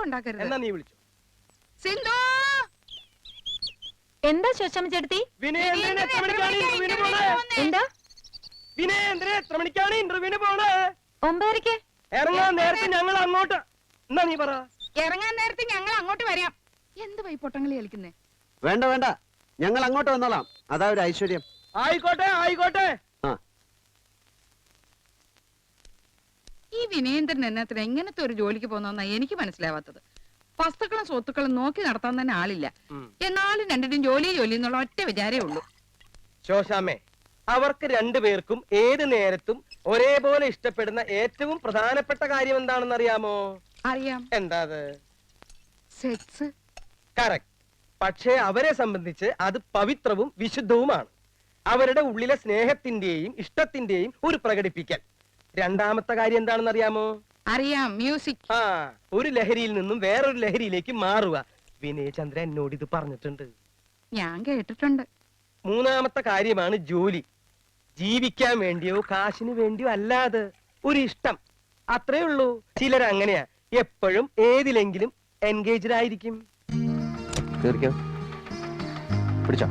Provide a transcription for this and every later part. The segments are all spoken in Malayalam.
എന്നാ നീ വിളിച്ചു? സിന്ധു! എന്താ ശോശാമ്മ ചേട്ടത്തി? വിനയേന്ദ്രൻ എത്ര മണിക്കാണ് ഇന്റർവ്യൂവിന് പോണേ? എന്താ? വിനയേന്ദ്രൻ എത്ര മണിക്കാണ് ഇന്റർവ്യൂവിന് പോണേ? ഒമ്പതരക്ക് ഇറങ്ങാൻ നേരത്തെ ഞങ്ങൾ അങ്ങോട്ട് എന്നാ നീ പറ. ഇറങ്ങാൻ നേരത്തെ ഞങ്ങൾ അങ്ങോട്ട് വരാം. എന്ത് വൈ പൊട്ടങ്ങളി കളിക്കുന്നേ? വേണ്ട വേണ്ട. ഞങ്ങൾ അങ്ങോട്ട് വന്നോളാം. അതാ ഒരു ഐശ്വര്യം. ആയിക്കോട്ടെ ആയിക്കോട്ടെ ആ ഈ വിനയേന്ദ്രൻ എന്നത്തിന് എങ്ങനത്തെ ഒരു ജോലിക്ക് പോകുന്ന എനിക്ക് മനസ്സിലാവാത്തത്. വസ്തുക്കളും സ്വത്തുക്കളും നോക്കി നടത്താൻ തന്നെ ആളില്ല. എന്നാലും രണ്ടിനും ജോലി ജോലി എന്നുള്ള ഒറ്റ വിചാരേ ഉള്ളൂ. ശോശാമേ അവർക്ക് രണ്ടുപേർക്കും ഏത് നേരത്തും ഒരേപോലെ ഇഷ്ടപ്പെടുന്ന ഏറ്റവും പ്രധാനപ്പെട്ട കാര്യം എന്താണെന്ന് അറിയാമോ അറിയാം. എന്താ അത്? സെക്സ്. കറക്റ്റ്. പക്ഷേ അവരെ സംബന്ധിച്ച് അത് പവിത്രവും വിശുദ്ധവുമാണ്. അവരുടെ ഉള്ളിലെ സ്നേഹത്തിന്റെയും ഇഷ്ടത്തിന്റെയും ഒരു പ്രകടിപ്പിക്കൽ. രണ്ടാമത്തെ കാര്യം എന്താണെന്ന് അറിയാമോ അറിയാം മ്യൂസിക്. ആ ഒരു ലഹരിയിൽ നിന്നും വേറൊരു ലഹരിയിലേക്ക് മാറുക. വിനയചന്ദ്ര എന്നോട് ഇത് പറഞ്ഞിട്ടുണ്ട്. ഞാൻ കേട്ടിട്ടുണ്ട്. മൂന്നാമത്തെ കാര്യമാണ് ജോലി. ജീവിക്കാൻ വേണ്ടിയോ കാശിന് വേണ്ടിയോ അല്ലാതെ ഒരു ഇഷ്ടം അത്രേ ഉള്ളൂ. ചിലർ അങ്ങനെയാ. എപ്പോഴും ഏതിലെങ്കിലും എൻഗേജ്ഡ് ആയിരിക്കും. കേറിക്കോ. പിടിച്ചോ.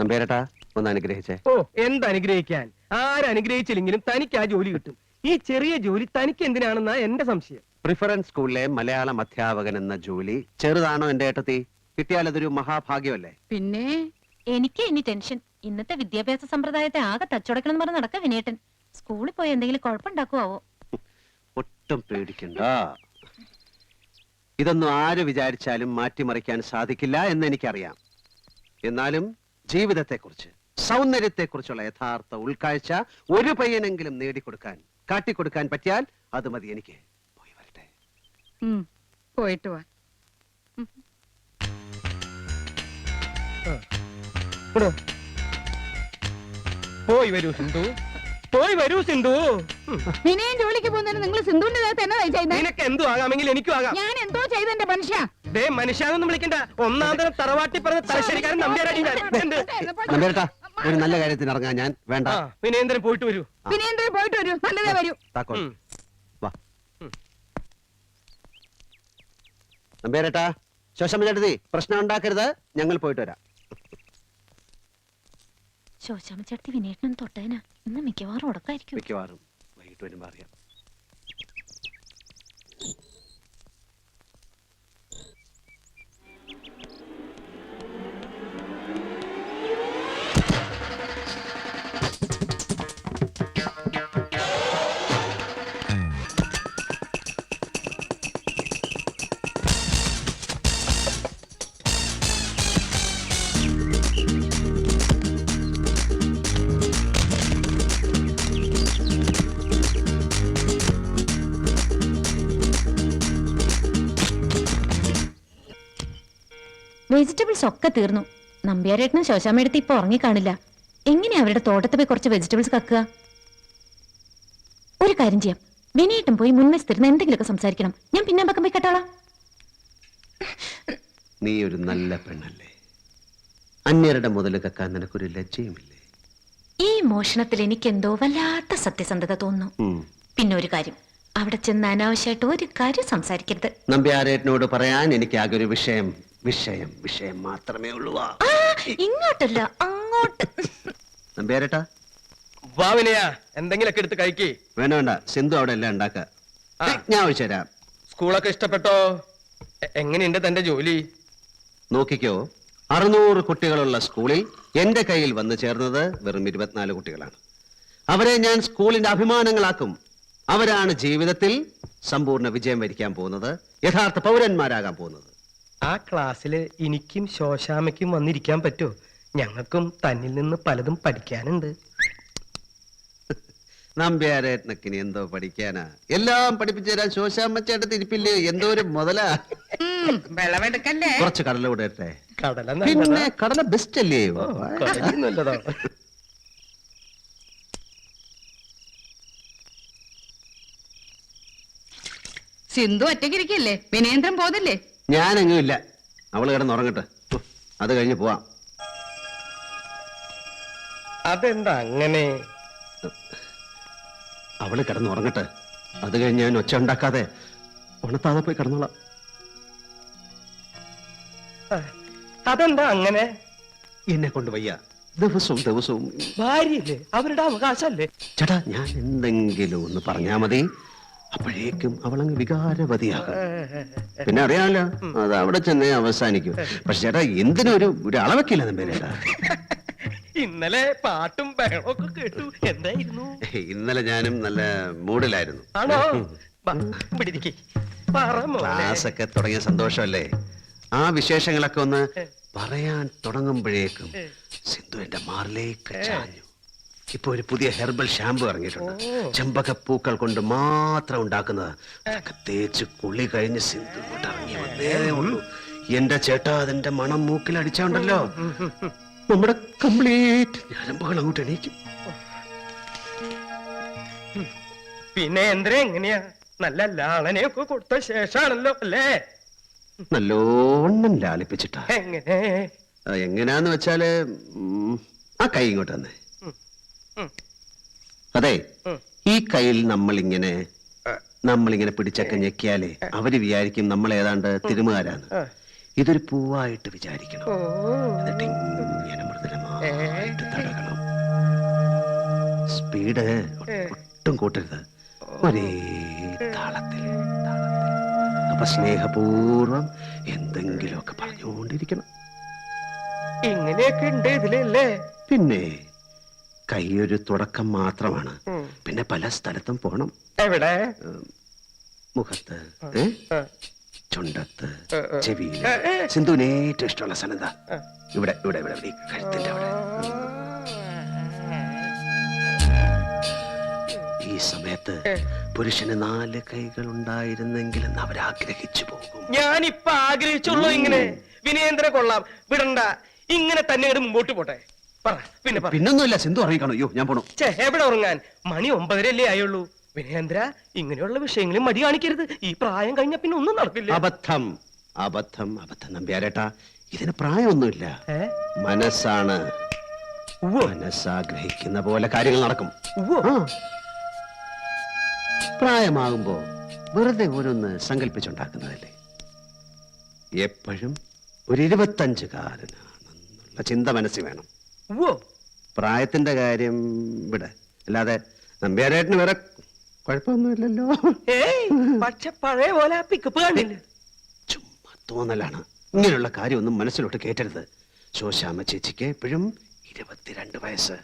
നമ്പേരട്ടാ ഒന്ന് അനുഗ്രഹിച്ചേ. ഓ എന്തനുഗ്രഹിക്കാൻ? ആരനുഗ്രഹിച്ചില്ലെങ്കിലും തനിക്ക് ആ ജോലി കിട്ടും. ഈ ചെറിയ ജോലി തനിക്ക് എന്തിനാണെന്നാ എന്റെ സംശയം. പ്രിഫറൻസ് സ്കൂളിലെ മലയാളം അധ്യാപകൻ എന്ന ജോലി ചെറുതാണോ എന്റെ ഏട്ടത്തി? കിട്ടിയാൽ അതൊരു മഹാഭാഗ്യമല്ലേ? പിന്നെ എനിക്ക് ഇനി ടെൻഷൻ. ഇന്നത്തെ വിദ്യാഭ്യാസ സമ്പ്രദായത്തെ ആകെ തച്ചുടക്കണം എന്ന് പറഞ്ഞ് നടക്ക വിനേട്ടൻ സ്കൂളിൽ പോയി എന്തെങ്കിലും കുഴപ്പമുണ്ടാക്കുവോ ഒട്ടും പേടിക്കണ്ട. ഇതൊന്നും ആര് വിചാരിച്ചാലും മാറ്റിമറിക്കാൻ സാധിക്കില്ല എന്ന് എനിക്കറിയാം. എന്നാലും ജീവിതത്തെക്കുറിച്ച് സൗന്ദര്യത്തെക്കുറിച്ചുള്ള യഥാർത്ഥ ഉൾക്കാഴ്ച ഒരു പയ്യനെങ്കിലും നേടിക്കൊടുക്കാൻ കാട്ടിക്കൊടുക്കാൻ പറ്റിയാൽ അത് മതി എനിക്ക്. പോയി വരട്ടെ. പോയിട്ട് വാ. പോയി വരൂ സിന്ധു. പോയി വരൂ സിന്ധു. വിനയൻ ജോലിക്ക് പോകുന്നതിന് നിങ്ങൾ സിന്ധുവിന്റെ തന്നെ ചെയ്യുന്നത് നിനക്ക് എന്തു ആകാമെങ്കിൽ എനിക്കും ആകാം. ഞാൻ എന്തോ ചെയ്തെന്റെ മനുഷ്യ. ദേ മനുഷ്യാനൊന്നും വിളിക്കണ്ട. ഒന്നാം തരം തറവാട്ടി പറഞ്ഞ തലശ്ശേരിക്കാരൻ നമ്പ്യാരടി ഞാൻ. എന്ത്? നമ്പേരട്ടാ ഒരു നല്ല കാര്യത്തിന് ഇറങ്ങാൻ ഞാൻ. വേണ്ട. ആ വിനേന്ദ്രൻ പോയിട്ട് വരൂ. വിനേന്ദ്രൻ പോയിട്ട് വരൂ. നല്ലതേ വരൂ. താക്കോൽ ഉം. വാ. നമ്പേരട്ടാ ശോശമ്മ ചേട്ടത്തി പ്രശ്നം ഉണ്ടാക്കരുത്. ഞങ്ങൾ പോയിട്ട് വരാം. ശോശാമ്മ ചേട്ടത്തി വിനേട്ടനും തൊട്ടേനാ. ഇന്ന് മിക്കവാറും ഉടക്കായിരിക്കും. മിക്കവാറും വൈകിട്ട് വരുമ്പോ അറിയാം. വെജിറ്റബിൾസ് ഒക്കെ തീർന്നു. നമ്പ്യാരേട്ടനും ശോശാമ്മയെടുത്ത് ഇപ്പൊ ഉറങ്ങിക്കാണില്ല. എങ്ങനെയാ അവരുടെ തോട്ടത്തിൽ പോയി കുറച്ച് വെജിറ്റബിൾസ് കക്കുക? ഒരു കാര്യം ചെയ്യാം. വിനയേട്ടൻ പോയി മുൻവശത്തിരുന്ന് എന്തെങ്കിലുമൊക്കെ സംസാരിക്കണം. ഞാൻ പിന്നെ പക്കം പോയി കേട്ടോളാം. നീ ഒരു നല്ല പെണ്ണല്ലേ. അന്യരുടെ മുതൽ കക്കാൻ നിനക്കൊരു ലജ്ജയുമില്ലേ? ഈ മോഷണത്തിൽ എനിക്ക് എന്തോ വല്ലാത്ത സത്യസന്ധത തോന്നുന്നു. പിന്നെ ഒരു കാര്യം. അവിടെ ചെന്ന് അനാവശ്യമായിട്ട് ഒരു കാര്യം സംസാരിക്കരുത്. നമ്പ്യാരേട്ടനോട് പറയാൻ എനിക്ക് ആകെ ഒരു വിഷയം. വിഷയം വിഷയം മാത്രമേ ഉള്ളൂ. ഇങ്ങോട്ടല്ല അങ്ങോട്ട്. നമ്പ്യാരേട്ടാ വാവിനയാ എന്തെങ്കിലും എന്തെങ്കിലൊക്കെ എടുത്ത് കഴിക്കേ. വേണ്ട വേണ്ട സിന്ധു അവിടെ എല്ലാം ഉണ്ടാക്ക. ഞാൻ ഒഴിച്ചു തരാം. സ്കൂളൊക്കെ ഇഷ്ടപ്പെട്ടോ? എങ്ങനെയുണ്ട് തന്റെ ജോലി? നോക്കിക്കോ അറുന്നൂറ് കുട്ടികളുള്ള സ്കൂളിൽ എന്റെ കയ്യിൽ വന്നു ചേർന്നത് വെറും ഇരുപത്തിനാല് കുട്ടികളാണ്. അവരെ ഞാൻ സ്കൂളിന്റെ അഭിമാനങ്ങളാക്കും. അവരാണ് ജീവിതത്തിൽ സമ്പൂർണ വിജയം വരിക്കാൻ പോകുന്നത് യഥാർത്ഥ പൗരന്മാരാകാൻ പോകുന്നത്. ആ ക്ലാസ്സിൽ എനിക്കും ശോശാമയ്ക്കും വന്നിരിക്കാൻ പറ്റുമോ? ഞങ്ങൾക്കും തന്നിൽ നിന്ന് പലതും പഠിക്കാനുണ്ട്. നമ്പ്യാരത്നക്കിന് എന്തോ പഠിക്കാനാ? എല്ലാം പഠിപ്പിച്ചു തരാൻ ശോശാമ്മച്ചേട്ട തിരിപ്പില്ലേ? എന്തോ ഒരു മുതലാ. വിളവെടുക്കല്ലേ കുറച്ച് കടല വിടട്ടെ കടല പിന്നെ കടല ബെസ്റ്റ് അല്ലേ സിന്ധു ഒറ്റയ്ക്കിരിക്കല്ലേ വിനേന്ദ്രം പോതില്ലേ ഞാനെങ്ങും ഇല്ല. അവൾ കിടന്നുറങ്ങട്ടെ അത് കഴിഞ്ഞ് പോവാം. അതെന്താ അങ്ങനെ? അവൾ കിടന്നുറങ്ങട്ടെ അത് കഴിഞ്ഞ് ഞാൻ ഒച്ച ഉണ്ടാക്കാതെ ഉണത്താതെ പോയി കിടന്നോളാം. അതെന്താ അങ്ങനെ? എന്നെ കൊണ്ട് വയ്യ. ദിവസവും ദിവസവും ഭാര്യയില്ലേ? അവരുടെ അവകാശല്ലേ? ചേട്ടാ ഞാൻ എന്തെങ്കിലും ഒന്ന് പറഞ്ഞാ മതി. അപ്പോഴേക്കും അവളങ്ങ് വികാരവതിയാകും. പിന്നെ അറിയാമല്ലോ അത് അവിടെ ചെന്നേ അവസാനിക്കും. പക്ഷെ ചേട്ടാ എന്തിനൊരു ഒരു അളവൊക്കെയില്ല നമ്പേരേട്ടാ ഇന്നലെ പാട്ടും ബഹളമൊക്കെ കേട്ടു. എന്തായിരുന്നു? ഇന്നലെ ഞാനും നല്ല മൂഡിലായിരുന്നു. ആണോ? ബാ, ഇവിടെ ഇരിക്ക്. പറ മോനെ. ക്ലാസ് ഒക്കെ തുടങ്ങിയ സന്തോഷമല്ലേ? ആ വിശേഷങ്ങളൊക്കെ ഒന്ന് പറയാൻ തുടങ്ങുമ്പോഴേക്കും സിന്ധു എന്റെ മാറിലേക്ക് ചാഞ്ഞു. ഇപ്പൊ ഒരു പുതിയ ഹെർബൽ ഷാമ്പു ഇറങ്ങിയിട്ടുണ്ട്. ചെമ്പക പൂക്കൾ കൊണ്ട് മാത്രം ഉണ്ടാക്കുന്നത്. തേച്ച് കുളി കഴിഞ്ഞ് സിന്ധു ഇങ്ങോട്ട് ഇറങ്ങി വന്നേ ഉള്ളൂ. എന്റെ ചേട്ടാ അതിന്റെ മണം മൂക്കിൽ അടിച്ചോണ്ടല്ലോ. നമ്മുടെ കംപ്ലീറ്റ് ഞരമ്പുകൾ അങ്ങോട്ട് എണീക്കും പിന്നെ എന്തിനാ എങ്ങനെയാ? നല്ല ലാളനെയൊക്കെ കൊടുത്ത ശേഷാണല്ലോ അല്ലേ? നല്ലോണം ലാലിപ്പിച്ചിട്ടാ എങ്ങനെ? എങ്ങനെയാന്ന് വെച്ചാൽ ആ കൈ ഇങ്ങോട്ട് തന്നെ ഉം, ഉം, അതെ ഉം. ഈ കയ്യിൽ നമ്മളിങ്ങനെ നമ്മളിങ്ങനെ പിടിച്ചൊക്കെ ഞെക്കിയാലേ അവർ വിചാരിക്കും നമ്മൾ ഏതാണ്ട് തിരുമുകാരാന്ന് ആ. ഇതൊരു പൂവായിട്ട് വിചാരിക്കണം. എന്നിട്ട് ഇങ്ങനെ മൃദുലമായിട്ട് തടകണം. സ്പീഡ് ഒട്ടും കൂട്ടരുത്. ഒരേ താളത്തിൽ അപ്പൊ സ്നേഹപൂർവം എന്തെങ്കിലുമൊക്കെ പറഞ്ഞുകൊണ്ടിരിക്കണം. ഇങ്ങനെയൊക്കെ ഉണ്ട് ഇതിലല്ലേ? പിന്നെ കൈയൊരു തുടക്കം മാത്രമാണ്. പിന്നെ പല സ്ഥലത്തും പോണം. എവിടെ? മുഖത്ത് ചുണ്ടത്ത് ആ. സിന്ധുവിന് ഏറ്റവും ഇഷ്ടമുള്ള സ്ഥലം എന്താ? ഇവിടെ ഇവിടെ ഇവിടെ ഇവിടെ കഴുത്തിന്റെ അവിടെ. ഈ സമയത്ത്. പുരുഷന് നാല് കൈകൾ ഉണ്ടായിരുന്നെങ്കിൽ എന്ന് അവരാഗ്രഹിച്ചു പോകും. ഞാൻ ഞാനിപ്പൊ ആഗ്രഹിച്ചുള്ളൂ ഇങ്ങനെ. വിനയേന്ദ്ര കൊള്ളാം. വിടണ്ട. ഇങ്ങനെ തന്നെ മുമ്പോട്ട് പോട്ടെ. പറ പിന്നെ പറ. പിന്നൊന്നുമില്ല സിന്ധു അറിയിക്കണോ അയ്യോ ഞാൻ പോണു. ഛേ, എവിടെ ഉറങ്ങാൻ? മണി ഒമ്പതരല്ലേ ആയുള്ളൂ. വിനയേന്ദ്ര ഇങ്ങനെയുള്ള വിഷയങ്ങളിൽ മടി കാണിക്കരുത്. ഈ പ്രായം കഴിഞ്ഞ പിന്നെ ഒന്നും നടക്കില്ല. അബദ്ധം അബദ്ധം അബദ്ധം നമ്പ്യാരേട്ടാ. ഇതിന് പ്രായമൊന്നുമില്ല. ഏ? മനസ്സാണ്. ഉവ്വോ, മനസ്സാഗ്രഹിക്കുന്ന പോലെ കാര്യങ്ങൾ നടക്കും. ഉവ്വോ. ആ. പ്രായമാകുമ്പോ വെറുതെ ഓരോന്ന് സങ്കല്പിച്ചുണ്ടാക്കുന്നതല്ലേ? എപ്പോഴും ഒരു ഇരുപത്തഞ്ച് കാലനാണെന്നുള്ള ചിന്ത മനസ്സിൽ വേണം. പ്രായത്തിന്റെ കാര്യം ഇവിടെ അല്ലാതെ നമ്പ്യാരേട്ടന് വേറെ കുഴപ്പമൊന്നുമില്ലല്ലോ. പക്ഷെ പഴയ പോലെ ആ പിക്കപ്പ് കണ്ടില്ല ചുമ്മാ തോന്നലാണ്. ഇങ്ങനെയുള്ള കാര്യമൊന്നും മനസ്സിലോട്ട് കേറ്റരുത്. ശോശാമ ചേച്ചിക്ക് എപ്പോഴും ഇരുപത്തിരണ്ട് വയസ്സ്.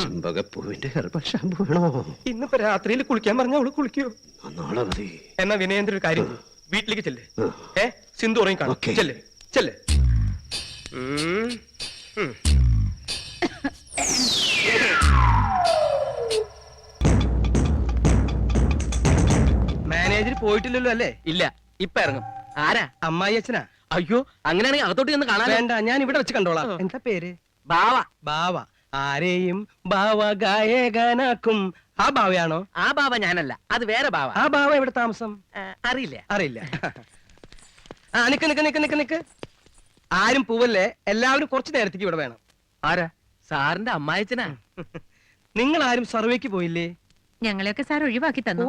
ചെമ്പകപ്പൂവിന്റെ ഹെർബൽ ഷാമ്പു വേണോ? ഇന്നിപ്പോ രാത്രിയിൽ കുളിക്കാൻ പറഞ്ഞ അവൾ കുളിക്കോ. നാളെ മതി. എന്നാ വിനയേന്ദ്ര ഒരു കാര്യം ചെയ്യ്. വീട്ടിലേക്ക് ചെല്ലേ. ഏ? സിന്ധു ഉറങ്ങി കാണും ചെല്ലേ ചെല്ലേ ചെല്ല്. ഉം. ഉം. പോയിട്ടില്ലല്ലോ അല്ലേ? ഇല്ല ഇപ്പൊ ഇറങ്ങും. ആരാ? അമ്മായി അച്ഛനാ. അയ്യോ അങ്ങനെയാണെങ്കിൽ അകത്തോട്ട് ചെന്ന് കാണാൻ വേണ്ട ഞാൻ ഇവിടെ വെച്ച് കണ്ടോളാം. എന്താ പേര്? ബാവ. ബാവ. ആരെയും ബാവ ഗായകനാക്കും. ആ ബാവയാണോ? ആ ബാവ ഞാനല്ല അത് വേറെ ബാവ. ആ ബാവ എവിടെ താമസം? അറിയില്ല. അറിയില്ല. ആ നിക്ക് നിക്ക് നിക്ക് നിക്ക് നിക്ക്. ആരും പൂവല്ലേ? എല്ലാവരും കുറച്ച് നേരത്തേക്ക് ഇവിടെ വേണം. ആരാ? സാറിന്റെ അമ്മായച്ചനാ നിങ്ങൾ ആരും സർവേക്ക് പോയില്ലേ? ഞങ്ങളെയൊക്കെ സാർ ഒഴിവാക്കി തന്നു.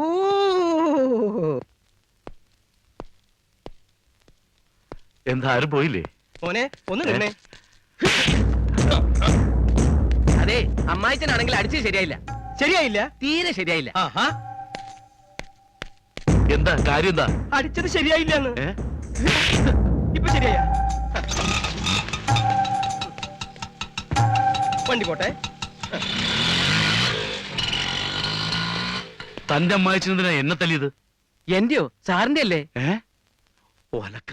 എന്താരും എന്താ ആരും പോയില്ലേ? മോനെ ഒന്ന് നിന്നേ. അതെ അമ്മായിച്ചനാണെങ്കിൽ അടിച്ചത് ശരിയായില്ല. ശരിയായില്ല? തീരെ ശരിയായില്ല. എന്താ കാര്യം എന്താ അടിച്ചത് ശരിയായില്ല ഇപ്പൊ ശരിയായ? വണ്ടി പോട്ടെ. തന്റെ അമ്മായച്ചനെന്തിനാ എന്നെ തല്ലിയത്? എന്റെയോ? സാറിന്റെ അല്ലേ ഏ ഒലക്ക